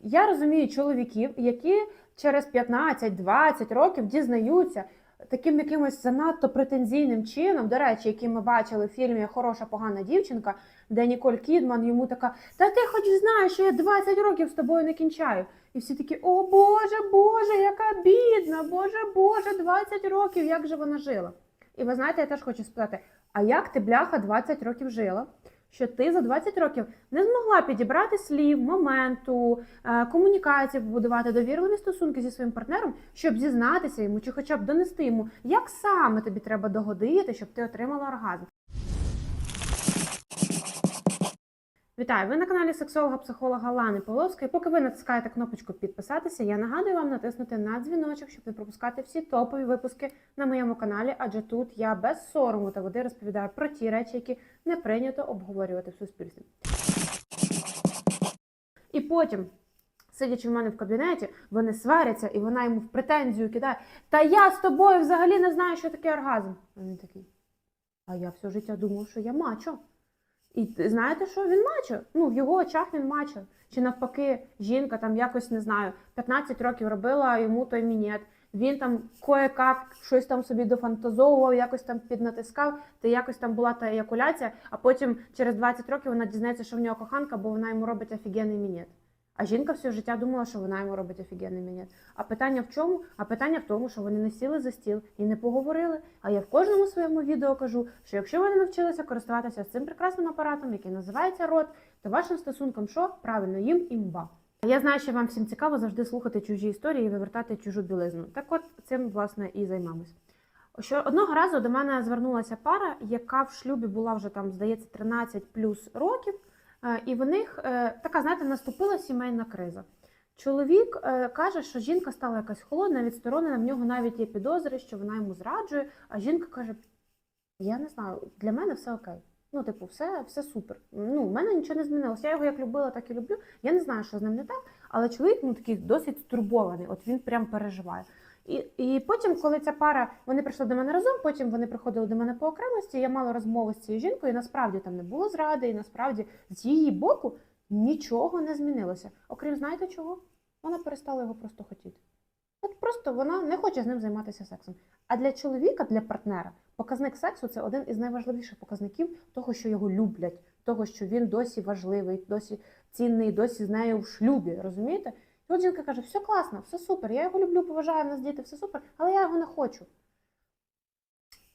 я розумію чоловіків, які через 15-20 років дізнаються таким якимось занадто претензійним чином, до речі, який ми бачили в фільмі Хороша погана дівчинка, де Ніколь Кідман йому така: Та ти хоч знаєш, що я 20 років з тобою не кінчаю. І всі такі: О Боже, Боже, яка бідна, Боже, Боже, 20 років, як же вона жила? І ви знаєте, я теж хочу спитати: а як ти, бляха, 20 років жила? Що ти за 20 років не змогла підібрати слів, моменту, е, комунікації, побудувати довірливі стосунки зі своїм партнером, щоб зізнатися йому чи хоча б донести йому, як саме тобі треба догодити, щоб ти отримала оргазм. Вітаю! Ви на каналі сексолога-психолога Лани Половської. Поки ви натискаєте кнопочку підписатися, я нагадую вам натиснути на дзвіночок, щоб не пропускати всі топові випуски на моєму каналі, адже тут я без сорому та води розповідаю про ті речі, які не прийнято обговорювати в суспільстві. І потім, сидячи в мене в кабінеті, вони сваряться, і вона йому в претензію кидає: Та я з тобою взагалі не знаю, що таке оргазм. А він такий. А я все життя думав, що я мачо. І знаєте що? Він мачо. Ну, в його очах він мачо. Чи навпаки, жінка там якось не знаю, 15 років робила, йому той мінет. Він там кое-как щось там собі дофантазовував, якось там піднатискав, та якось там була та еякуляція, а потім через 20 років вона дізнається, що в нього коханка, бо вона йому робить офігенний мінет. А жінка все життя думала, що вона йому робить офігенний мінет. А питання в чому? А питання в тому, що вони не сіли за стіл і не поговорили. А я в кожному своєму відео кажу, що якщо ви не навчилися користуватися цим прекрасним апаратом, який називається рот, то вашим стосункам що? Правильно, їм імба. Я знаю, що вам всім цікаво завжди слухати чужі історії і вивертати чужу білизну. Так от цим власне і займамось. Що одного разу до мене звернулася пара, яка в шлюбі була вже там, здається, 13 плюс років, і в них е, така, знаєте, наступила сімейна криза. Чоловік е, каже, що жінка стала якась холодна, відсторонена, в нього навіть є підозри, що вона йому зраджує. А жінка каже: Я не знаю, для мене все окей. Ну, типу, все, все супер. Ну, в мене нічого не змінилося. Я його як любила, так і люблю. Я не знаю, що з ним не так, але чоловік ну такий досить стурбований. От він прям переживає. І, потім, коли ця пара вони прийшли до мене разом, потім вони приходили до мене по окремості. Я мала розмову з цією жінкою. і Насправді там не було зради, і насправді з її боку нічого не змінилося. Окрім знаєте чого? Вона перестала його просто хотіти. От просто вона не хоче з ним займатися сексом. А для чоловіка, для партнера, показник сексу це один із найважливіших показників того, що його люблять, того, що він досі важливий, досі цінний, досі з нею в шлюбі. Розумієте? От жінка каже: все класно, все супер, я його люблю, поважаю, в нас діти, все супер, але я його не хочу.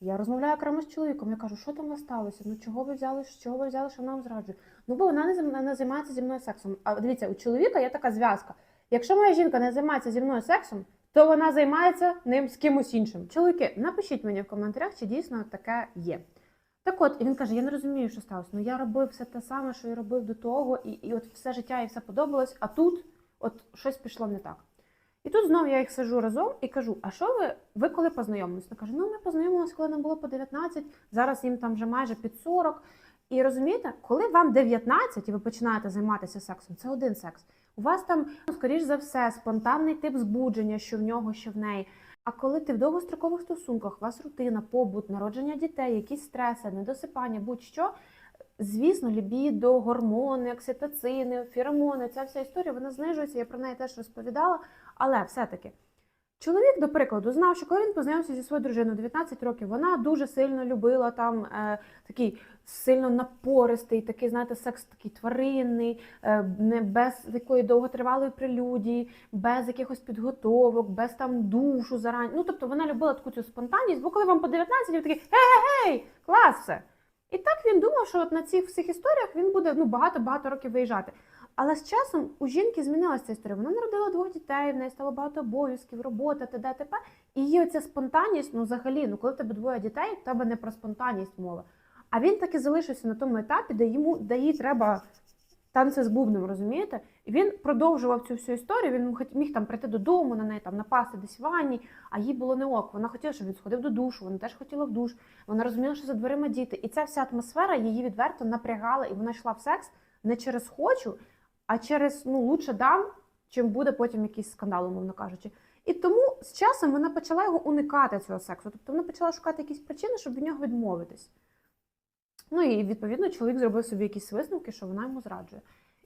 Я розмовляю окремо з чоловіком, я кажу, що там сталося? Ну чого ви взяли, чого ви взяли, що вона вам зраджує? Ну, бо вона не, не займається зі мною сексом. А дивіться, у чоловіка є така зв'язка. Якщо моя жінка не займається зі мною сексом, то вона займається ним з кимось іншим. Чоловіки, напишіть мені в коментарях, чи дійсно таке є. Так от, і він каже: я не розумію, що сталося. Ну я робив все те саме, що і робив до того, і, і от все життя і все подобалось, а тут от щось пішло не так. І тут знову я їх сажу разом і кажу: а що ви, ви коли познайомились? Вона каже, ну ми познайомилися, коли нам було по 19, зараз їм там вже майже під 40. І розумієте, коли вам 19 і ви починаєте займатися сексом, це один секс. У вас там, ну, скоріш за все, спонтанний тип збудження, що в нього, що в неї. А коли ти в довгострокових стосунках, у вас рутина, побут, народження дітей, якісь стреси, недосипання, будь-що, звісно, лібідо, гормони, окситоцини, феромони, ця вся історія вона знижується. Я про неї теж розповідала. Але все-таки чоловік, до прикладу, знав, що коли він познайомився зі своєю дружиною 19 років, вона дуже сильно любила там е, такий сильно напористий, такий, знаєте, секс такий тваринний, е, не без такої довготривалої прелюдії, без якихось підготовок, без там душу зарані. Ну тобто вона любила таку цю спонтанність, бо коли вам по 19, він такий гей-гей-гей, клас все. І так він думав, що от на цих всіх історіях він буде ну багато-багато років виїжджати. Але з часом у жінки змінилася ця історія. Вона народила двох дітей, в неї стало багато обов'язків, робота, т.д. т.п. І її оця спонтанність, ну взагалі, ну коли в тебе двоє дітей, в тебе не про спонтанність мова. А він таки залишився на тому етапі, де йому де їй треба танці з бубном, розумієте? І він продовжував цю всю історію. Він міг там прийти додому, на неї там напасти десь в ванні, а їй було не ок. Вона хотіла, щоб він сходив до душу, вона теж хотіла в душ. Вона розуміла, що за дверима діти. І ця вся атмосфера її відверто напрягала, і вона йшла в секс не через хочу, а через ну лучше дам, чим буде потім якийсь скандал, умовно кажучи. І тому з часом вона почала його уникати цього сексу. Тобто вона почала шукати якісь причини, щоб від нього відмовитись. Ну і відповідно чоловік зробив собі якісь висновки, що вона йому зраджує.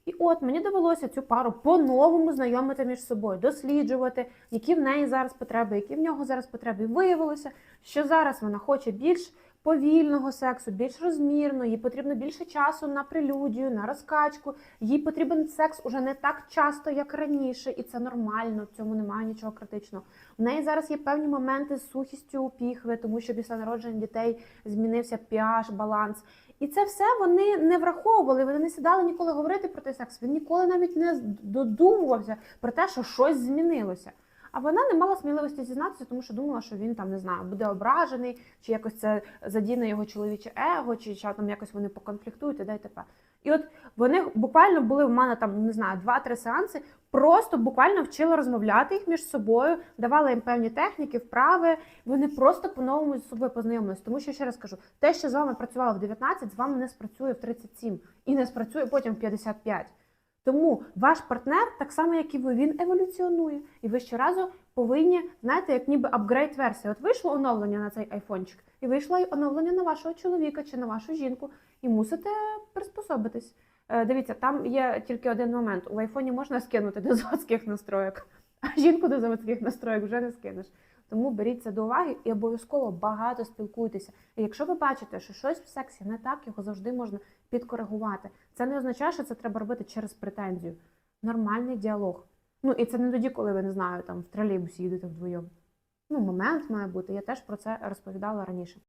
І от мені довелося цю пару по-новому знайомити між собою, досліджувати, які в неї зараз потреби, які в нього зараз потреби. І виявилося, що зараз вона хоче більш повільного сексу, більш розмірно, їй потрібно більше часу на прелюдію, на розкачку. Їй потрібен секс уже не так часто, як раніше, і це нормально, в цьому немає нічого критичного. В неї зараз є певні моменти з сухістю піхви, тому що після народження дітей змінився pH, баланс. І це все вони не враховували, вони не сідали ніколи говорити про той секс. Він ніколи навіть не додумувався про те, що щось змінилося. А вона не мала сміливості зізнатися, тому що думала, що він там не знаю, буде ображений, чи якось це задіне його чоловіче его, чи, там якось вони поконфліктують, і де й тепер. І от вони буквально були в мене там не знаю, два-три сеанси, просто буквально вчили розмовляти їх між собою, давали їм певні техніки, вправи. Вони просто по-новому з собою познайомилися. Тому що ще раз кажу, те, що з вами працювало в 19, з вами не спрацює в 37 і не спрацює потім в 55. Тому ваш партнер, так само як і ви, він еволюціонує, і ви щоразу повинні, знаєте, як ніби апгрейд версія. От вийшло оновлення на цей айфончик, і вийшло й оновлення на вашого чоловіка чи на вашу жінку, і мусите приспособитись. Е, Дивіться, там є тільки один момент. У айфоні можна скинути до заводських настроєк, а жінку до заводських настроєк вже не скинеш. Тому беріть це до уваги і обов'язково багато спілкуйтеся. І якщо ви бачите, що щось в сексі не так, його завжди можна підкоригувати. Це не означає, що це треба робити через претензію. Нормальний діалог. Ну і це не тоді, коли ви не знаю, там в тролейбусі їдете вдвоєм. Ну, момент має бути. Я теж про це розповідала раніше.